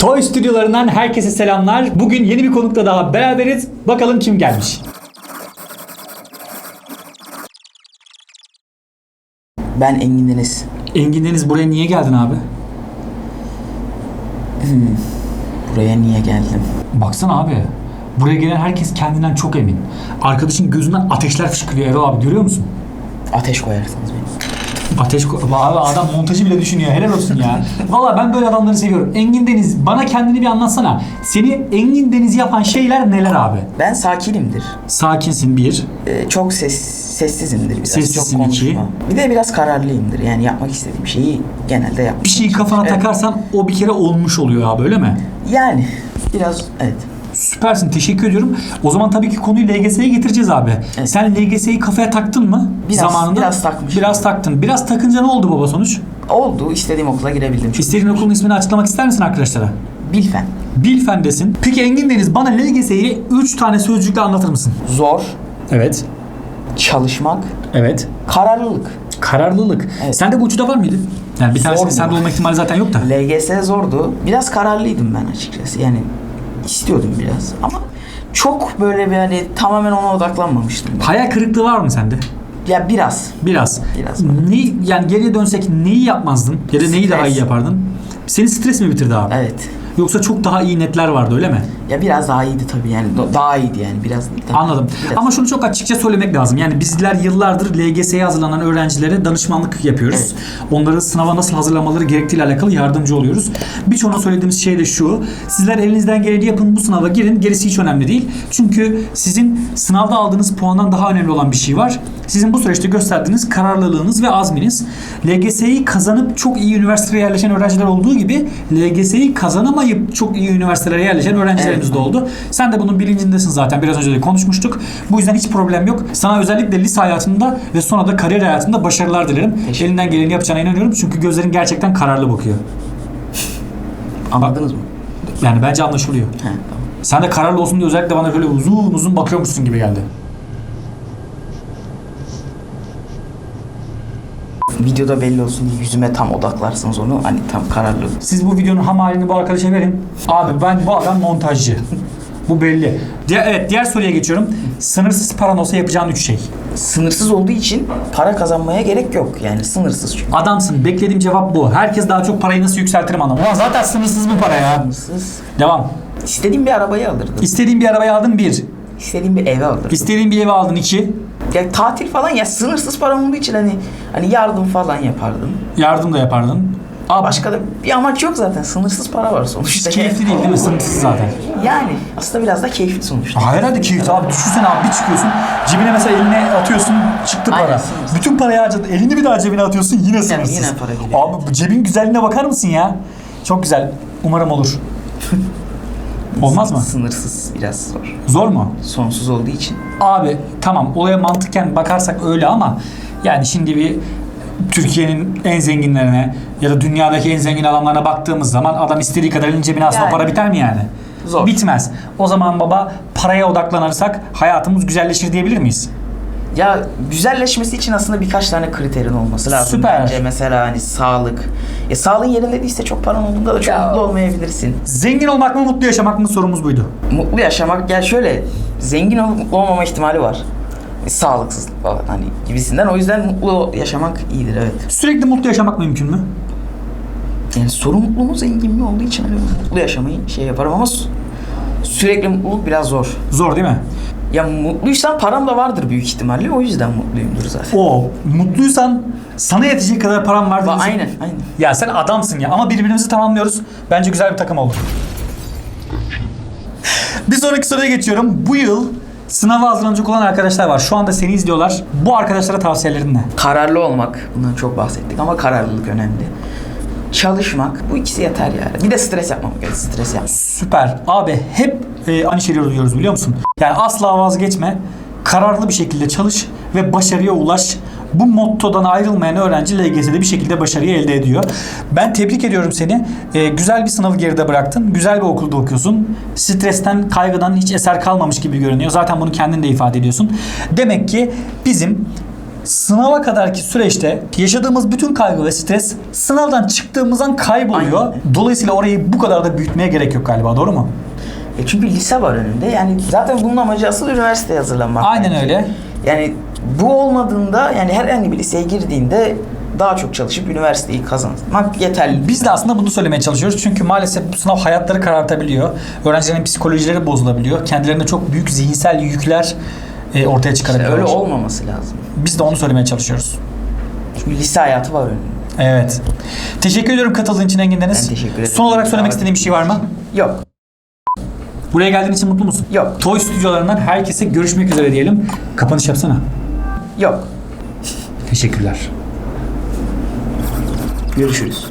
Toy stüdyolarından herkese selamlar. Bugün yeni bir konukla daha beraberiz. Bakalım kim gelmiş. Ben Engin Deniz. Engin Deniz buraya niye geldin abi? Buraya niye geldim? Baksana abi. Buraya gelen herkes kendinden çok emin. Arkadaşın gözünden ateşler fışkırıyor Erol abi görüyor musun? Ateş koyarsınız beni. Ateş ko- abi adam montajı bile düşünüyor. Helal olsun ya. Valla ben böyle adamları seviyorum. Engin Deniz bana kendini bir anlatsana. Seni Engin Deniz yapan şeyler neler abi? Ben sakinimdir. Sakinsin bir. Ee, çok ses sessizimdir biraz. Sessizsin çok iki. konuşmam. Bir de biraz kararlıyımdır. Yani yapmak istediğim şeyi genelde yapmak. Bir şeyi kafana Evet. takarsan o bir kere olmuş oluyor abi öyle mi? Yani biraz evet. Süpersin teşekkür ediyorum. O zaman tabii ki konuyu LGS'ye getireceğiz abi. Evet. Sen LGS'yi kafaya taktın mı? Biraz, biraz takmışım. Biraz taktın. Biraz takınca ne oldu baba sonuç? Oldu. istediğim okula girebildim. Çünkü İstediğin okulun ismini açıklamak ister misin arkadaşlara? Bilfen. Bilfen'desin. Peki Engin Deniz bana LGS'yi 3 tane sözcükle anlatır mısın? Zor. Evet. Çalışmak. Evet. Kararlılık. Kararlılık. Evet. Sende bu de var mıydı? Yani bir tanesi Zor sende mu? olma ihtimali zaten yok da. LGS zordu. Biraz kararlıydım ben açıkçası. Yani istiyordum biraz ama çok böyle bir hani tamamen ona odaklanmamıştım. ben. Hayal kırıklığı var mı sende? Ya biraz. Biraz. Biraz. Ne, yani geriye dönsek neyi yapmazdın? Ya da neyi Stres. daha iyi yapardın? Seni stres mi bitirdi abi? Evet. Yoksa çok daha iyi netler vardı öyle mi? Ya biraz daha iyiydi tabii yani. Daha iyiydi yani biraz tabii. Anladım. Biraz. Ama şunu çok açıkça söylemek lazım. Yani bizler yıllardır LGS'ye hazırlanan öğrencilere danışmanlık yapıyoruz. Onları sınava nasıl hazırlamaları gerektiğiyle alakalı yardımcı oluyoruz. Birçoğuna söylediğimiz şey de şu. Sizler elinizden geleni yapın bu sınava girin. Gerisi hiç önemli değil. Çünkü sizin sınavda aldığınız puandan daha önemli olan bir şey var. Sizin bu süreçte gösterdiğiniz kararlılığınız ve azminiz. LGS'yi kazanıp çok iyi üniversitelere yerleşen öğrenciler olduğu gibi LGS'yi kazanamayıp çok iyi üniversitelere yerleşen öğrencilerimiz Evet. de oldu. Sen de bunun bilincindesin zaten. Biraz önce de konuşmuştuk. Bu yüzden hiç problem yok. Sana özellikle lise hayatında ve sonra da kariyer hayatında başarılar dilerim. Teşekkür Elinden geleni yapacağına inanıyorum. Çünkü gözlerin gerçekten kararlı bakıyor. Anladınız mı? Yani bence anlaşılıyor. He, tamam. Sen de kararlı olsun diye özellikle bana böyle uzun uzun bakıyormuşsun gibi geldi. Videoda belli olsun diye yüzüme tam odaklarsınız onu. Hani tam kararlı. Siz bu videonun ham halini bu arkadaşa verin. Abi ben bu adam montajcı. Bu belli. Diğer, evet diğer soruya geçiyorum. Sınırsız paran olsa yapacağın üç şey. Sınırsız olduğu için para kazanmaya gerek yok. Yani sınırsız çünkü. Adamsın. Beklediğim cevap bu. Herkes daha çok parayı nasıl yükseltirim anlamı. Ulan zaten sınırsız bu para ya. Sınırsız. Devam. İstediğim bir arabayı alırdım. İstediğin bir arabayı aldın bir. İstediğim bir eve alırdım. İstediğin bir evi aldın iki. Ya tatil falan ya sınırsız param olduğu için hani hani yardım falan yapardım. Yardım da yapardın. Abi Başka da bir amaç yok zaten. Sınırsız para var sonuçta. hiç keyifli değil değil mi? Sınırsız zaten. Yani aslında biraz da keyifli sonuçta. Aa, herhalde keyifli abi. Düşünsene abi bir çıkıyorsun. Cebine mesela eline atıyorsun. Çıktı para. Aynen, sınırsız. Bütün parayı harcadın. Elini bir daha cebine atıyorsun. Yine sınırsız. yine para geliyor. Abi bu cebin güzelliğine bakar mısın ya? Çok güzel. Umarım olur. Olmaz mı? Sınırsız biraz zor. Zor mu? Sonsuz olduğu için. Abi tamam olaya mantıken bakarsak öyle ama yani şimdi bir Türkiye'nin en zenginlerine ya da dünyadaki en zengin adamlarına baktığımız zaman adam istediği kadar elin cebine aslında Yani. para biter mi yani? Zor. Bitmez. O zaman baba paraya odaklanırsak hayatımız güzelleşir diyebilir miyiz? Ya güzelleşmesi için aslında birkaç tane kriterin olması lazım. Süper. Bence mesela hani sağlık. Ya sağlığın yerinde değilse çok paran olduğunda da çok Ya. mutlu olmayabilirsin. Zengin olmak mı mutlu yaşamak mı sorumuz buydu. Mutlu yaşamak ya şöyle zengin olup mutlu olmama ihtimali var. E, sağlıksızlık falan hani gibisinden. O yüzden mutlu yaşamak iyidir evet. Sürekli mutlu yaşamak mümkün mü? Yani sorun mutlu mu zengin mi olduğu için hani mutlu yaşamayı şey yaparım ama sü- sürekli mutluluk biraz zor. Zor değil mi? Ya mutluysan param da vardır büyük ihtimalle o yüzden mutluyumdur zaten. O mutluysan sana yetecek kadar param var. Va- diyorsun. aynen aynen. Ya sen adamsın ya ama birbirimizi tamamlıyoruz. Bence güzel bir takım oldu. bir sonraki soruya geçiyorum. Bu yıl sınava hazırlanacak olan arkadaşlar var. Şu anda seni izliyorlar. Bu arkadaşlara tavsiyelerin ne? Kararlı olmak bundan çok bahsettik ama kararlılık önemli. Çalışmak bu ikisi yeter yani. Bir de stres yapmamak gerekiyor. Stres yapmak. Süper. Abi hep e, aynı şeyleri duyuyoruz biliyor musun? Yani asla vazgeçme. Kararlı bir şekilde çalış ve başarıya ulaş. Bu mottodan ayrılmayan öğrenci LGS'de bir şekilde başarıyı elde ediyor. Ben tebrik ediyorum seni. E, güzel bir sınavı geride bıraktın. Güzel bir okulda okuyorsun. Stresten, kaygıdan hiç eser kalmamış gibi görünüyor. Zaten bunu kendin de ifade ediyorsun. Demek ki bizim Sınava kadarki süreçte yaşadığımız bütün kaygı ve stres sınavdan çıktığımızdan kayboluyor. Aynen. Dolayısıyla orayı bu kadar da büyütmeye gerek yok galiba doğru mu? E çünkü lise var önünde. Yani zaten bunun amacı asıl üniversiteye hazırlanmak. Aynen öyle. Yani bu olmadığında yani herhangi bir liseye girdiğinde daha çok çalışıp üniversiteyi kazanmak yeterli. Biz de aslında bunu söylemeye çalışıyoruz. Çünkü maalesef bu sınav hayatları karartabiliyor. Öğrencilerin psikolojileri bozulabiliyor. Kendilerine çok büyük zihinsel yükler e, ortaya İşte çıkarabiliyor. öyle olmaması lazım. Biz de onu söylemeye çalışıyoruz. Çünkü lise hayatı var önünde. Evet. Teşekkür ediyorum katıldığın için Engin Deniz. Ben teşekkür ederim. Son olarak söylemek istediğin bir şey var mı? Yok. Buraya geldiğin için mutlu musun? Yok. Toy stüdyolarından herkese görüşmek üzere diyelim. Kapanış yapsana. Yok. Teşekkürler. Görüşürüz.